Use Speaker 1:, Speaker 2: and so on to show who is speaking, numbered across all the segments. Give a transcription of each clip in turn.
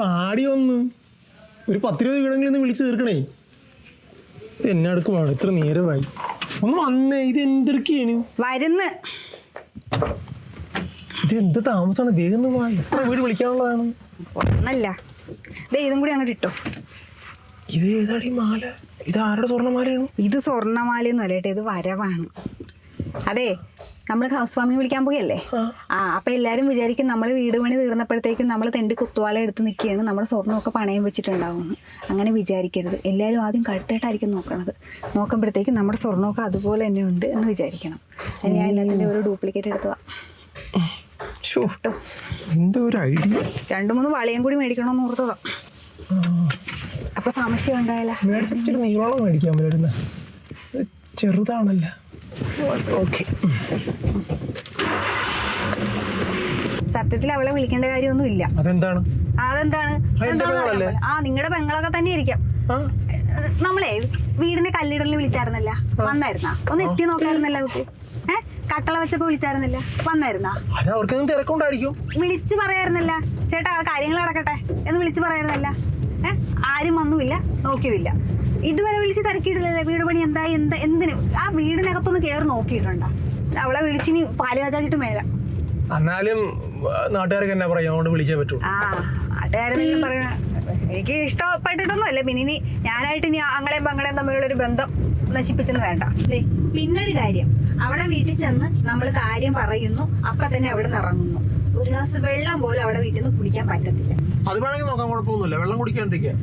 Speaker 1: പാടി ഒന്ന് ഒരു പത്തിരുപത് വീടെങ്കിലും ഒന്ന് വിളിച്ച് തീർക്കണേ. ഇത് എന്നെ അടുക്കുമാണ് ഇത്ര നേരമായി. ഒന്ന് വന്നേ. ഇത് എന്തൊക്കെയാണ്
Speaker 2: വരുന്ന്.
Speaker 1: ഇത് എന്ത് താമസമാണ് വേഗം വാ. എത്ര വീട് വിളിക്കാനുള്ളതാണ്?
Speaker 2: ഒന്നല്ല. ദേ ഇതും കൂടി അങ്ങോട്ട് ഇട്ടോ.
Speaker 1: ഇത് ഏതാടി മാല? ഇത് ആരുടെ സ്വർണമാലയാണ്?
Speaker 2: ഇത് സ്വർണമാലയൊന്നും അല്ലേട്ടെ ഇത് വരവാണ്. അതെ നമ്മൾ ഹൗസ് വാമിങ് വിളിക്കാൻ പോയല്ലേ
Speaker 1: ആ.
Speaker 2: അപ്പൊ എല്ലാരും വിചാരിക്കും നമ്മൾ വീട് പണി തീർന്നപ്പോഴത്തേക്കും നമ്മൾ തെണ്ടി കുത്തുവാള എടുത്ത് നിൽക്കുകയാണ് നമ്മുടെ സ്വർണമൊക്കെ പണയം വെച്ചിട്ടുണ്ടാവുമെന്ന് അങ്ങനെ വിചാരിക്കരുത്. എല്ലാവരും ആദ്യം കഴുത്തായിട്ടായിരിക്കും നോക്കണത്. നോക്കുമ്പോഴത്തേക്കും നമ്മുടെ സ്വർണമൊക്കെ അതുപോലെ തന്നെ ഉണ്ട് എന്ന് വിചാരിക്കണം. അതിന് ഞാൻ എല്ലാത്തിന്റെ ഒരു ഡ്യൂപ്ലിക്കേറ്റ് എടുത്തതാ.
Speaker 1: ഷോ എന്തോ ഒരു ഐഡിയ
Speaker 2: രണ്ട് മൂന്ന് വളയും കൂടി മേടിക്കണമെന്ന് ഓർത്തതാ. അപ്പൊ സംശയം ഉണ്ടായാലോ
Speaker 1: മേടിക്കാൻ പറ്റുന്ന. ചെറുതാണല്ല. ഓക്കെ.
Speaker 2: സത്യത്തിൽ അവളെ വിളിക്കേണ്ട കാര്യമൊന്നും ഇല്ല
Speaker 1: അതെന്താണ്?
Speaker 2: അതെന്താണ് എന്താണ്? ആ നിങ്ങളുടെ പെങ്ങളൊക്കെ തന്നെ ഇരിക്കാം നമ്മളെ വീടിന്റെ കല്ലിടലിന് വിളിച്ചായിരുന്നല്ല? വന്നായിരുന്നാ? ഒന്ന് എത്തി നോക്കായിരുന്നല്ല ഏ? കട്ടള വെച്ചപ്പോ വിളിച്ചായിരുന്നില്ല? വന്നായിരുന്നാ?
Speaker 1: അവർക്കൊന്നും തിരക്കുണ്ടായിരിക്കും.
Speaker 2: വിളിച്ചു പറയായിരുന്നല്ല. ചേട്ടാ കാര്യങ്ങൾ നടക്കട്ടെ എന്ന് വിളിച്ചു പറയായിരുന്നല്ല. ഏ? ആരും വന്നുമില്ല നോക്കിയുമില്ല ഇതുവരെ വിളിച്ച് തിരക്കിയിട്ടില്ലല്ലേ വീട് പണി എന്താ? എന്താ? എന്തിനു? ആ വീടിനകത്തൊന്ന് കയറി നോക്കിയിട്ടുണ്ടോ? അവളെ വിളിച്ചിനി പാൽ കാച്ചാച്ചിട്ട് മേല.
Speaker 1: എന്നാലും നാട്ടുകാർക്ക് എന്നാ പറയാം? അതുകൊണ്ട് വിളിച്ചേ പറ്റൂ.
Speaker 2: ആ നാട്ടുകാരെന്തെങ്കിലും പറയണ എനിക്ക് ഇഷ്ടപ്പെട്ടിട്ടൊന്നും അല്ല പിന്നെ ഇനി ഞാനായിട്ട് ഇനി അങ്ങളെയും പങ്ങളെയും തമ്മിലുള്ള ഒരു ബന്ധം നശിപ്പിച്ചെന്ന് വേണ്ട. പിന്നൊരു കാര്യം. അവിടെ വീട്ടിൽ ചെന്ന് നമ്മൾ കാര്യം പറയുന്നു. അപ്പൊ തന്നെ അവിടെ നിന്ന് ഇറങ്ങുന്നു. ഒരു ഗ്ലാസ് വെള്ളം പോലും അവിടെ വീട്ടിൽ നിന്ന് കുടിക്കാൻ പറ്റത്തില്ല.
Speaker 1: അത് വേണമെങ്കിൽ നോക്കാൻ കുഴപ്പമൊന്നുമില്ല. വെള്ളം കുടിക്കാണ്ടിരിക്കുക.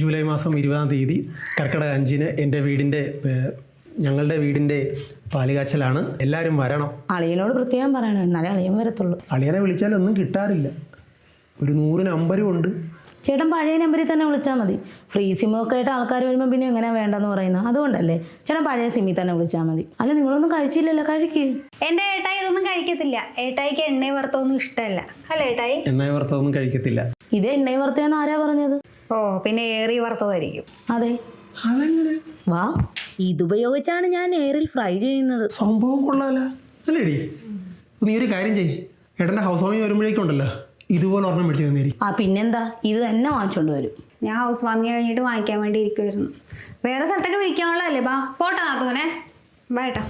Speaker 1: ജൂലൈ മാസം ഇരുപതാം തീയതി കർക്കിടക അഞ്ചിന് എന്റെ വീടിന്റെ ഞങ്ങളുടെ വീടിന്റെ പാലുകാച്ചലാണ്. എല്ലാവരും വരണം.
Speaker 3: അളിയനോട് പ്രത്യേകം പറയണം. എന്നാലേ അളിയൻ വരത്തുള്ളൂ.
Speaker 1: അളിയനെ വിളിച്ചാൽ ഒന്നും കിട്ടാറില്ല. ഒരു നൂറ് നമ്പരും ഉണ്ട്.
Speaker 3: ചേട്ടൻ പഴയ നമ്പറിൽ തന്നെ വിളിച്ചാൽ മതി. ഫ്രീ സിമ്മൊക്കെ ആയിട്ട് ആൾക്കാർ വരുമ്പോൾ പിന്നെ എങ്ങനെയാണ് വേണ്ടെന്ന് പറയുന്നത്? അതുകൊണ്ടല്ലേ. ചേട്ടൻ പഴയ സിമ്മിൽ തന്നെ വിളിച്ചാൽ മതി. അല്ല നിങ്ങളൊന്നും കഴിച്ചില്ലല്ലോ. കഴിക്ക്.
Speaker 2: എന്റെ ഏട്ടായി ഇതൊന്നും കഴിക്കത്തില്ല. ഏട്ടായിക്ക് എണ്ണ വറുത്തൊന്നും ഇഷ്ടമല്ല. അല്ല ഏട്ടായി?
Speaker 1: എണ്ണ വറുത്തൊന്നും കഴിക്കത്തില്ല.
Speaker 3: ഇത് എണ്ണയും വറുത്തെന്ന് ആരാ പറഞ്ഞത്?
Speaker 2: ഓ പിന്നെ ഏറി വറുത്തതായിരിക്കും.
Speaker 3: അതെ. വാ ഇതുപയോഗിച്ചാണ് ഞാൻ എയറിൽ ഫ്രൈ ചെയ്യുന്നത്.
Speaker 1: സംഭവം കൊള്ളാല. അല്ലേടി നീ ഒരു കാര്യം ചെയ്യ്. ഏട്ടന്റെ ഹൗസ് വരുമ്പോഴേക്കും ഉണ്ടല്ലോ ഇതുപോലെ ഒരെണ്ണം മേടിച്ചു തന്നേരി.
Speaker 3: ആ പിന്നെന്താ? ഇത് തന്നെ വാങ്ങിച്ചോണ്ട് വരും.
Speaker 2: ഞാൻ ഹൗസ് വാമിങ് കഴിഞ്ഞിട്ട് വാങ്ങിക്കാൻ വേണ്ടി ഇരിക്കുമായിരുന്നു വേറെ സ്ഥലത്തൊക്കെ വിളിക്കാനുള്ളതല്ലേ ബാ? പോട്ടാ നാത്തോനെ. ഏട്ടാ.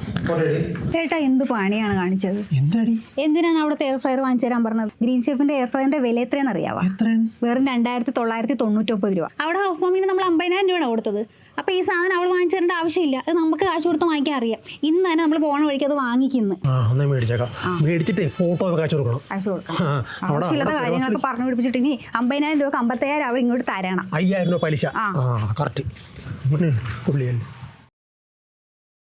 Speaker 2: ഏട്ടാ എന്ത് പണിയാണ് കാണിച്ചത്?
Speaker 1: എന്താടി?
Speaker 2: എന്തിനാണ് അവിടുത്തെ എയർ ഫ്രയർ വാങ്ങിച്ചു തരാൻ പറഞ്ഞത്? ഗ്രീൻ ഷെഫിന്റെ എയർ ഫ്രയറിന്റെ വില എത്രയാണെന്ന് അറിയാവാ?
Speaker 1: എത്രയാണ്?
Speaker 2: വെറും രണ്ടായിരത്തി തൊള്ളായിരത്തി തൊണ്ണൂറ്റൊമ്പത് രൂപ. അവിടെ ഹൗസ് വാമിങ്ങിന് നമ്മൾ അമ്പതിനായിരം രൂപയാണ് കൊടുത്തത്. അപ്പൊ ഈ സാധനം അവൾ വാങ്ങിച്ചു തരേണ്ട ആവശ്യമില്ല. അത് നമുക്ക് കാശ് കൊടുത്ത് വാങ്ങിക്കാൻ അറിയാം. ഇന്ന് തന്നെ നമ്മൾ പോണ വഴിക്ക് അത് വാങ്ങിക്കുന്നു.
Speaker 1: മേടിച്ചിട്ടേ ഫോട്ടോ
Speaker 2: കാശ്
Speaker 1: കൊടുക്കണം.
Speaker 2: ആവശ്യമില്ലാത്ത കാര്യങ്ങളൊക്കെ പറഞ്ഞു പിടിപ്പിച്ചിട്ട് ഇനി അമ്പതിനായിരം രൂപ അമ്പത്തയ്യായിരം അവൾ ഇങ്ങോട്ട് തരണം.
Speaker 1: അയ്യായിരം രൂപ പലിശ. കറക്റ്റ് പുള്ളിയല്ലേ